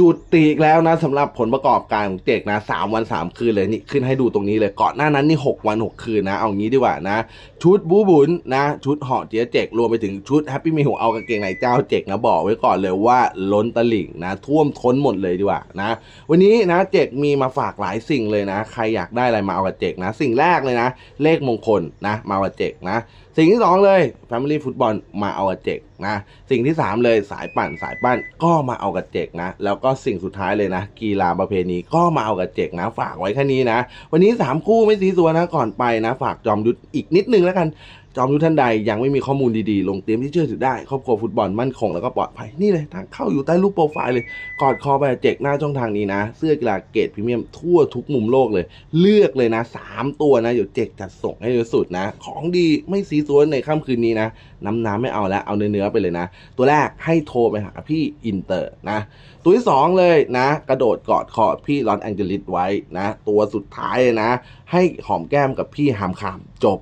จุดตีอีกแล้วนะสำหรับผลประกอบการของเจกนะสามวันสามคืนเลยนี่ขึ้นให้ดูตรงนี้เลยก่อนหน้านั้นนี่หกวันหกคืนนะ เอางี้ดีกว่านะ ชุดบูบุนนะ ชุดเหาะเจี๊ยเจกรวมไปถึงชุดแฮปปี้มิวเอากางเกงในเจ้าเจกนะบอกไว้ก่อนเลยว่าล้นตลิ่งนะ ท่วมท้นหมดเลยดีกว่านะ วันนี้นะเจกมีมาฝากหลายสิ่งเลยนะ ใครอยากได้อะไรมาเอากับเจกนะ สิ่งแรกเลยนะ เลขมงคลนะมาเอากับเจกนะสิ่งที่สองเลย Family Football มาเอากับเจกนะ สิ่งที่สามเลยสายปั่นสายปั้นก็มาเอากับเจกนะ แล้วก็สิ่งสุดท้ายเลยนะ กีฬาประเพณีก็มาเอากับเจกนะ ฝากไว้แค่นี้นะ วันนี้สามคู่ไม่ซีสัวนะก่อนไปนะ ฝากจอมยุทธอีกนิดนึงแล้วกันจอมยุทธท่านใดยังไม่มีข้อมูลดีๆ ลงเตรียมที่เชื่อถือได้ ครอบครัวฟุตบอลมั่นคงแล้วก็ปลอดภัย นี่เลยทางเข้าอยู่ใต้รูปโปรไฟล์เลย กอดคอไปเจกหน้าช่องทางนี้นะ เสื้อกีฬาเกรดพรีเมียมทั่วทุกมุมโลกเลย เลือกเลยนะสามตัวนะ เดี๋ยวเจกจัดส่งให้ที่สุดนะ ของดีไม่ซีซัวในค่ำคืนนี้นะ น้ำน้ำไม่เอาแล้วเอาเนื้อๆไปเลยนะ ตัวแรกให้โทรไปหาพี่อินเตอร์นะ ตัวที่สองเลยนะ กระโดดกอดคอพี่ลอสแองเจลิสไว้นะ ตัวสุดท้ายเลยนะ ให้หอมแก้มกับพี่หามขามจบ